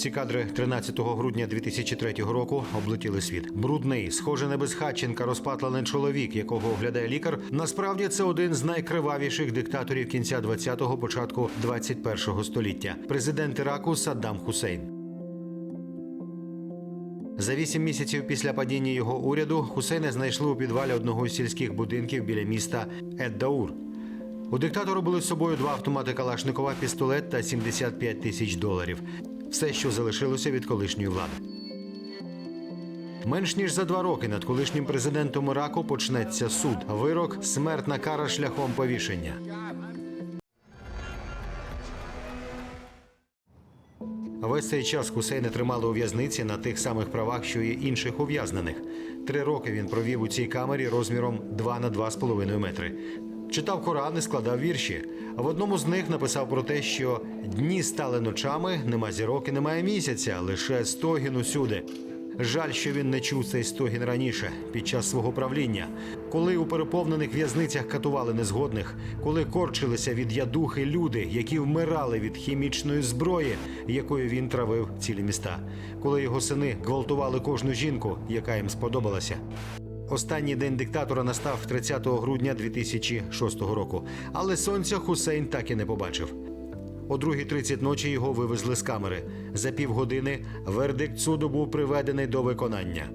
Ці кадри 13 грудня 2003 року облетіли світ. Брудний, схожий на безхатченка, розпатлений чоловік, якого оглядає лікар. Насправді це один з найкривавіших диктаторів кінця 20-го, початку 21-го століття. Президент Іраку Саддам Хусейн. За вісім місяців після падіння його уряду Хусейна знайшли у підвалі одного з сільських будинків біля міста Еддаур. У диктатора були з собою два автомати Калашникова, пістолет та 75 тисяч доларів. Все, що залишилося від колишньої влади. Менш ніж за два роки над колишнім президентом Іраку почнеться суд. Вирок смертна кара шляхом повішення. Весь цей час Хусейна тримали у в'язниці на тих самих правах, що і інших ув'язнених. Три роки він провів у цій камері розміром 2 на 2,5 метри. Читав Коран і складав вірші. В одному з них написав про те, що дні стали ночами, нема зірок і немає місяця, лише стогін усюди. Жаль, що він не чув цей стогін раніше, під час свого правління, коли у переповнених в'язницях катували незгодних, коли корчилися від ядухи люди, які вмирали від хімічної зброї, якою він травив цілі міста, коли його сини гвалтували кожну жінку, яка їм сподобалася. Останній день диктатора настав 30 грудня 2006 року, але сонця Хусейн так і не побачив. О 2.30 ночі його вивезли з камери. За півгодини вердикт суду був приведений до виконання.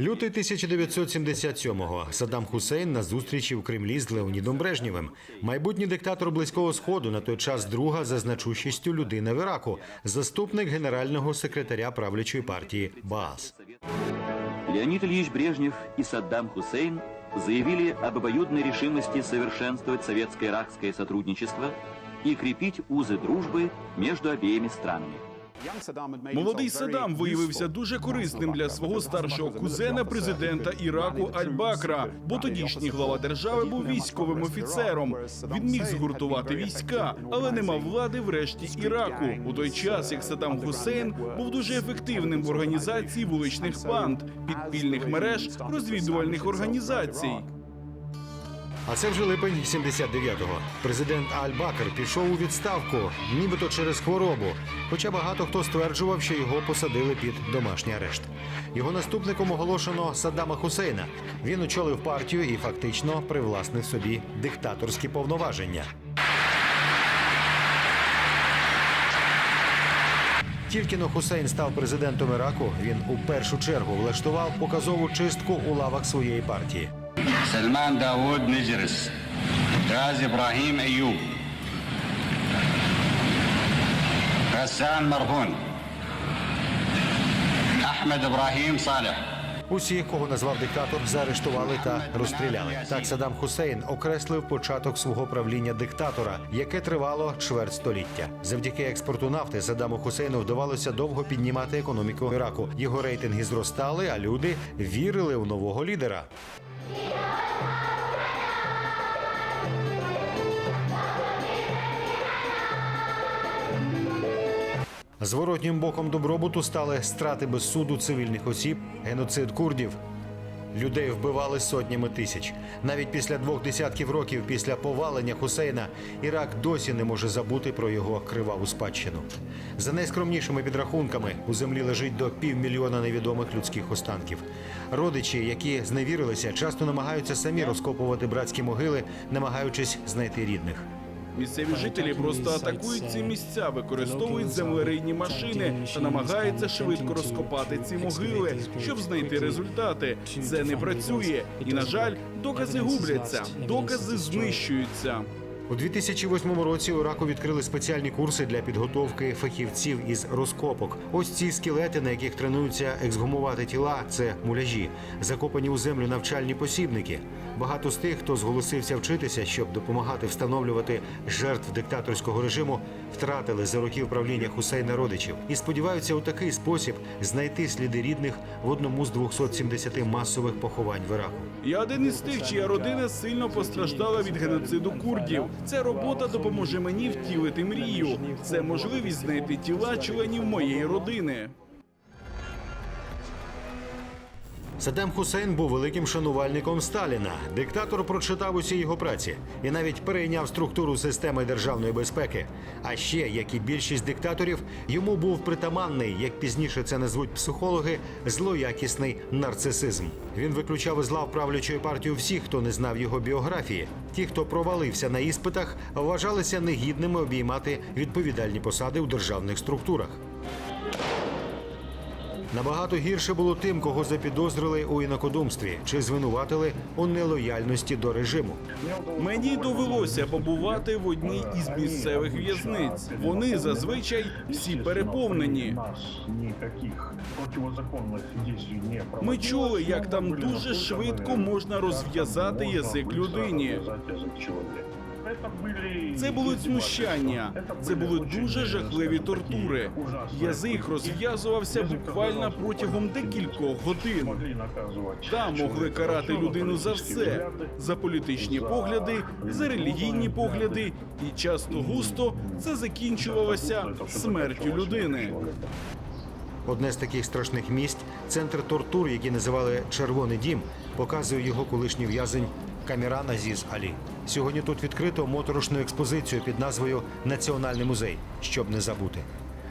Лютий 1977-го. Саддам Хусейн на зустрічі в Кремлі з Леонідом Брежнєвим. Майбутній диктатор близького сходу на той час друга за значущістю людина в Іраку, заступник генерального секретаря правлячої партії Баас. Леонид Ильич Брежнев и Саддам Хусейн заявили об обоюдной решимости совершенствовать советско-иракское сотрудничество и крепить узы дружбы между обеими странами. Молодий Саддам виявився дуже корисним для свого старшого кузена, президента Іраку Аль-Бакра, бо тодішній глава держави був військовим офіцером. Він міг згуртувати війська, але не мав влади в решті Іраку. У той час як Саддам Хусейн був дуже ефективним в організації вуличних банд, підпільних мереж, розвідувальних організацій. А це вже липень 79-го. Президент Аль-Бакр пішов у відставку, нібито через хворобу. Хоча багато хто стверджував, що його посадили під домашній арешт. Його наступником оголошено Саддама Хусейна. Він очолив партію і фактично привласнив собі диктаторські повноваження. Тільки но Хусейн став президентом Іраку, він у першу чергу влаштував показову чистку у лавах своєї партії. سلمان داوود نجرس. غازي إبراهيم أيوب. غسان مرهون. أحمد إبراهيم صالح. Усіх, кого назвав диктатор, заарештували та розстріляли. Так Саддам Хусейн окреслив початок свого правління диктатора, яке тривало чверть століття. Завдяки експорту нафти Саддаму Хусейну вдавалося довго піднімати економіку Іраку. Його рейтинги зростали, а люди вірили у нового лідера. Зворотнім боком добробуту стали страти без суду цивільних осіб, геноцид курдів. Людей вбивали сотнями тисяч. Навіть після двох десятків років після повалення Хусейна Ірак досі не може забути про його криваву спадщину. За найскромнішими підрахунками у землі лежить до півмільйона невідомих людських останків. Родичі, які зневірилися, часто намагаються самі розкопувати братські могили, намагаючись знайти рідних. Місцеві жителі просто атакують ці місця, використовують землерийні машини та намагаються швидко розкопати ці могили, щоб знайти результати. Це не працює, і на жаль, докази губляться, докази знищуються. У 2008 році у Іраку відкрили спеціальні курси для підготовки фахівців із розкопок. Ось ці скелети, на яких тренуються ексгумувати тіла, це муляжі, закопані у землю навчальні посібники. Багато з тих, хто зголосився вчитися, щоб допомагати встановлювати жертв диктаторського режиму, втратили за років правління Хусейна родичів і сподіваються у такий спосіб знайти сліди рідних в одному з 270 масових поховань в Іраку. Я один із тих, чия родина сильно постраждала від геноциду курдів. Ця робота допоможе мені втілити мрію. Це можливість знайти тіла членів моєї родини. Саддам Хусейн був великим шанувальником Сталіна. Диктатор прочитав усі його праці і навіть перейняв структуру системи державної безпеки. А ще, як і більшість диктаторів, йому був притаманний, як пізніше це назвуть психологи, злоякісний нарцисизм. Він виключав із лав правлячої партії всіх, хто не знав його біографії. Ті, хто провалився на іспитах, вважалися негідними обіймати відповідальні посади у державних структурах. Набагато гірше було тим, кого запідозрили у інакодумстві чи звинуватили у нелояльності до режиму. Мені довелося побувати в одній із місцевих в'язниць. Вони зазвичай всі переповнені. Нас никаких противозаконных действий не Ми проводилось, чули, як но там были дуже настойчивы, швидко можна как розв'язати можна язик быстро людині. розв'язати язик чоловіка. Это были Це були издевательства. знущання, Это це были були очень, дуже э, жахливі скажем, тортури. такие ужасные Язик пытки. розв'язувався Язик буквально оказався протягом буквально декількох годин. Могли наказувати Там могли чоловіка карати за людину за політичні все погляди, за політичні за погляди, за релігійні погляди. погляди, і часто густо це закінчувалося смертю людини. Одне з таких страшних місць центр тортур, який називали Червоний дім, показує його колишній в'язень Каміран Азіз Алі. Сьогодні тут відкрито моторошну експозицію під назвою Національний музей, щоб не забути.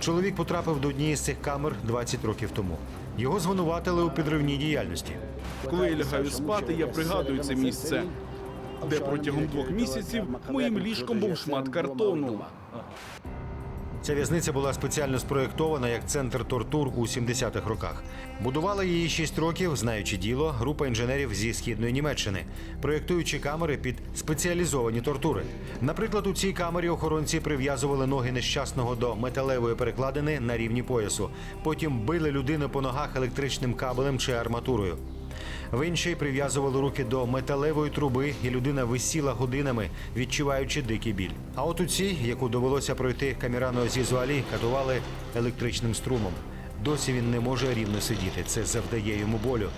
Чоловік потрапив до однієї з цих камер 20 років тому. Його звинуватили у підривній діяльності. Коли я лягаю спати, я пригадую це місце, де протягом двох місяців моїм ліжком був шмат картону. Ця в'язниця була спеціально спроєктована як центр тортур у 70-х роках. Будувала її 6 років, знаючи діло, група інженерів зі східної Німеччини, проєктуючи камери під спеціалізовані тортури. Наприклад, у цій камері охоронці прив'язували ноги нещасного до металевої перекладини на рівні поясу. Потім били людину по ногах електричним кабелем чи арматурою. В іншій прив'язували руки до металевої труби, і людина висіла годинами, відчуваючи дикий біль. А от у цій, яку довелося пройти Камірану Азізу Алі, катували електричним струмом. Досі він не може рівно сидіти. Це завдає йому болю.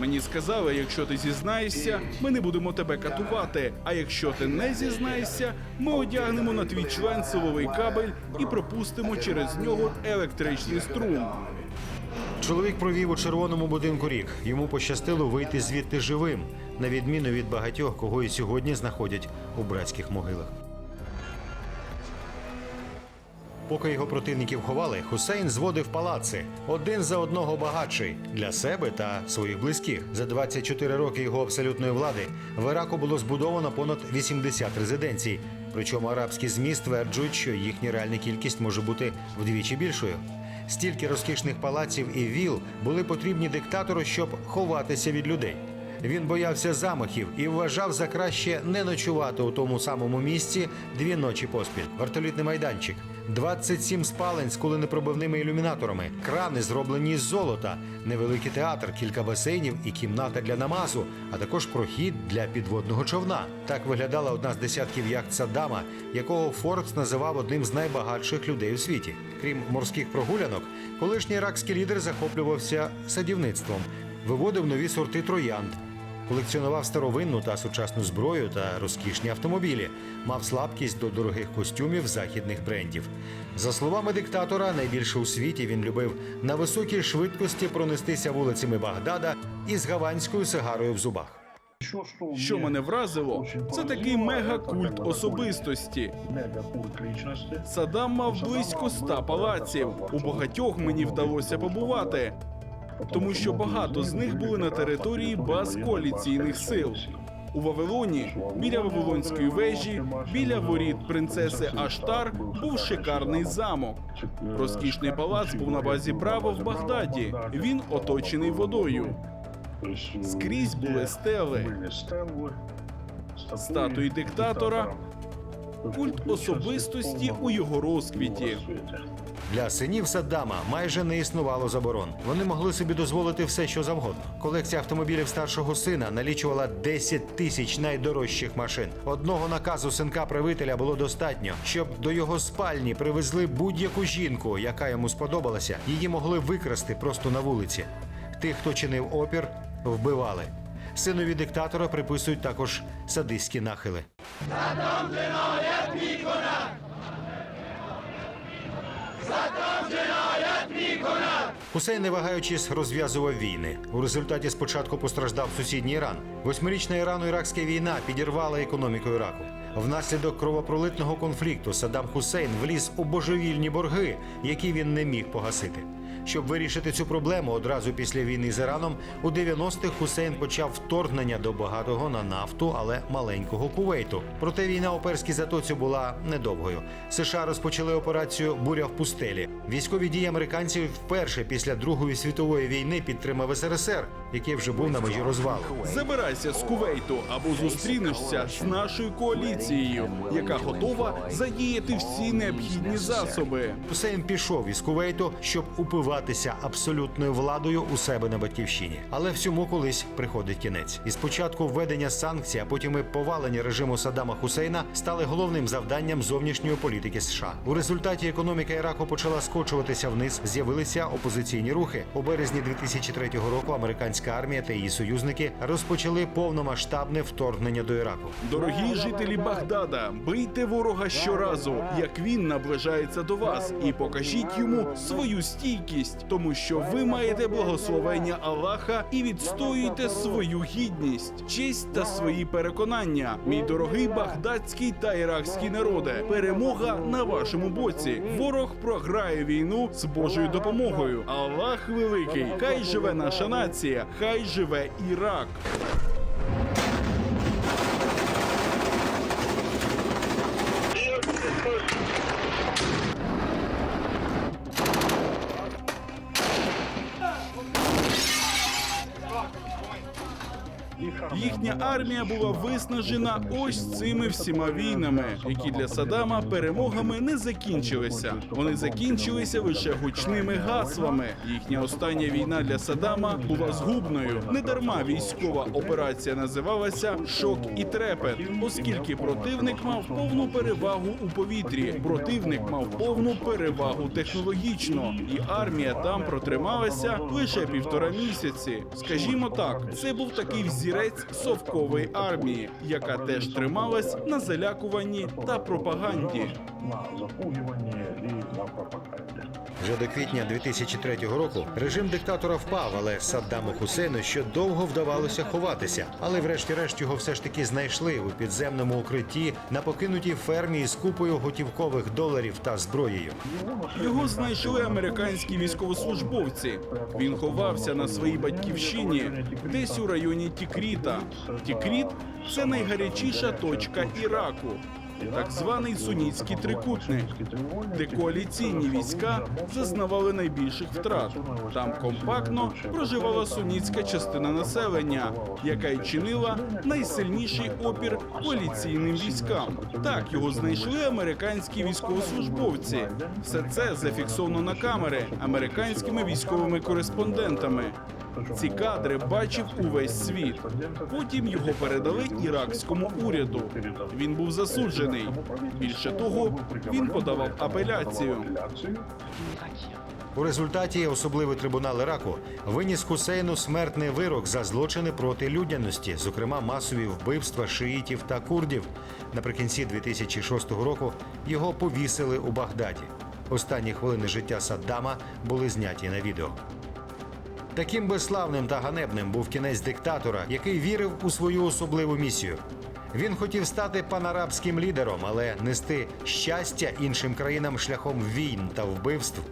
Мені сказали, якщо ти зізнаєшся, ми не будемо тебе катувати. А якщо ти не зізнаєшся, ми одягнемо на твій член силовий кабель і пропустимо через нього електричний струм. Чоловік провів у червоному будинку рік. Йому пощастило вийти звідти живим, на відміну від багатьох, кого і сьогодні знаходять у братських могилах. Поки його противників ховали, Хусейн зводив палаци один за одного багатший для себе та своїх близьких. За 24 роки його абсолютної влади в Іраку було збудовано понад 80 резиденцій. Причому арабські змі стверджують, що їхня реальна кількість може бути вдвічі більшою. Стільки розкішних палаців і віл були потрібні диктатору, щоб ховатися від людей. Він боявся замахів і вважав за краще не ночувати у тому самому місці дві ночі поспіль. Вертолітний майданчик, 27 спалень з куленепробивними ілюмінаторами, крани зроблені з золота, невеликий театр, кілька басейнів і кімната для намазу, а також прохід для підводного човна. Так виглядала одна з десятків яхт Саддама, якого Форбс називав одним з найбагатших людей у світі. Крім морських прогулянок, колишній іракський лідер захоплювався садівництвом, виводив нові сорти троянд. Колекціонував старовинну та сучасну зброю та розкішні автомобілі, мав слабкість до дорогих костюмів західних брендів. За словами диктатора, найбільше у світі він любив на високій швидкості пронестися вулицями Багдада із гаванською сигарою в зубах. Що мене вразило, це такий мегакульт особистості. Саддам мав близько ста палаців. У багатьох мені вдалося побувати, тому що багато з них були на території баз коаліційних сил. У Вавилоні, біля Вавилонської вежі, біля воріт принцеси Аштар був шикарний замок. Розкішний палац був на базі Браво в Багдаді. Він оточений водою. Скрізь були стели. Статуї диктатора, Культ особистості у його розквіті. Для синів Саддама майже не існувало заборон. Вони могли собі дозволити все, що завгодно. Колекція автомобілів старшого сина налічувала 10 тисяч найдорожчих машин. Одного наказу синка правителя було достатньо, щоб до його спальні привезли будь-яку жінку, яка йому сподобалася. Її могли викрасти просто на вулиці. Тих, хто чинив опір, вбивали. Синові диктатора приписують також садистські нахили. Хусейн, не вагаючись, розв'язував війни. У результаті спочатку постраждав сусідній Іран. Восьмирічна Ірано-Іракська війна підірвала економіку Іраку. Внаслідок кровопролитного конфлікту Саддам Хусейн вліз у божевільні борги, які він не міг погасити. Щоб вирішити цю проблему одразу після війни з Іраном, у 90-х Хусейн почав вторгнення до багатого на нафту, але маленького Кувейту. Проте війна у Перській затоці була недовгою. США розпочали операцію Буря в пустелі. Військові дії американців вперше після Другої світової війни підтримав СРСР, який вже був на межі розвалу. Забирайся з Кувейту або зустрінешся з нашою коаліцією, яка готова задіяти всі необхідні засоби. Хусейн пішов із Кувейту, щоб упиватися абсолютною владою у себе на батьківщині. Але всьому колись приходить кінець. І спочатку введення санкцій, а потім і повалення режиму Саддама Хусейна стали головним завданням зовнішньої політики США. У результаті економіка Іраку почала скочуватися вниз. З'явилися опозиційні рухи. У березні 2003 року американська армія та її союзники розпочали повномасштабне вторгнення до Іраку. Дорогі жителі Багдада, бийте ворога щоразу, як він наближається до вас, і покажіть йому свою стійкість, тому що ви маєте благословення Аллаха і відстоюєте свою гідність, честь та свої переконання. Мій дорогий багдадський та іракський народе. Перемога на вашому боці. Ворог програє війну з Божою допомогою. Аллах великий. Хай живе наша нація, хай живе Ірак. Їхня армія була виснажена ось цими всіма війнами, які для Саддама перемогами не закінчилися. Вони закінчилися лише гучними гаслами. Їхня остання війна для Саддама була згубною. Недарма військова операція називалася Шок і трепет, оскільки противник мав повну перевагу у повітрі. Противник мав повну перевагу технологічно, і армія там протрималася лише півтора місяці. Скажімо так, це був такий взірець совкової армії, яка теж трималась на залякуванні та пропаганді. на запугивании і на пропаганде. Вже до квітня 2003 року режим диктатора впав, але Саддаму Хусейну ще довго вдавалося ховатися. Але врешті-решт його все ж таки знайшли у підземному укритті на покинутій фермі із купою готівкових доларів та зброєю. Його знайшли американські військовослужбовці. Він ховався на своїй батьківщині, десь у районі Тікріта. Тікріт це найгарячіша точка Іраку. Так званий сунітський трикутник, де коаліційні війська зазнавали найбільших втрат. Там компактно проживала сунітська частина населення, яка й чинила найсильніший опір коаліційним військам. Так його знайшли американські військовослужбовці. Все це зафіксовано на камери американськими військовими кореспондентами. Ці кадри бачив увесь світ. Потім його передали іракському уряду. Він був засуджений. Більше того, він подавав апеляцію. У результаті особливий трибунал Іраку виніс Хусейну смертний вирок за злочини проти людяності, зокрема масові вбивства шиїтів та курдів. Наприкінці 2006 року його повісили у Багдаді. Останні хвилини життя Саддама були зняті на відео. Таким безславним та ганебним був кінець диктатора, який вірив у свою особливу місію. Він хотів стати панарабським лідером, але нести щастя іншим країнам шляхом війн та вбивств.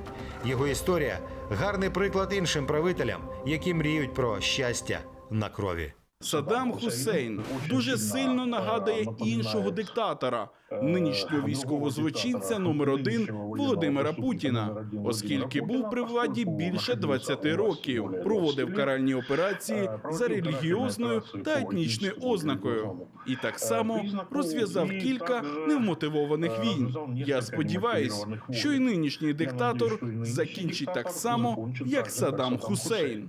Його історія гарний приклад іншим правителям, які мріють про щастя на крові. Саддам Хусейн дуже сильно нагадує іншого диктатора, нинішнього військового злочинця номер один Володимира Путіна, оскільки був при владі більше 20 років, проводив каральні операції за релігіозною та етнічною ознакою, і так само розв'язав кілька невмотивованих війн. Я сподіваюсь, що і нинішній диктатор закінчить так само, як Саддам Хусейн.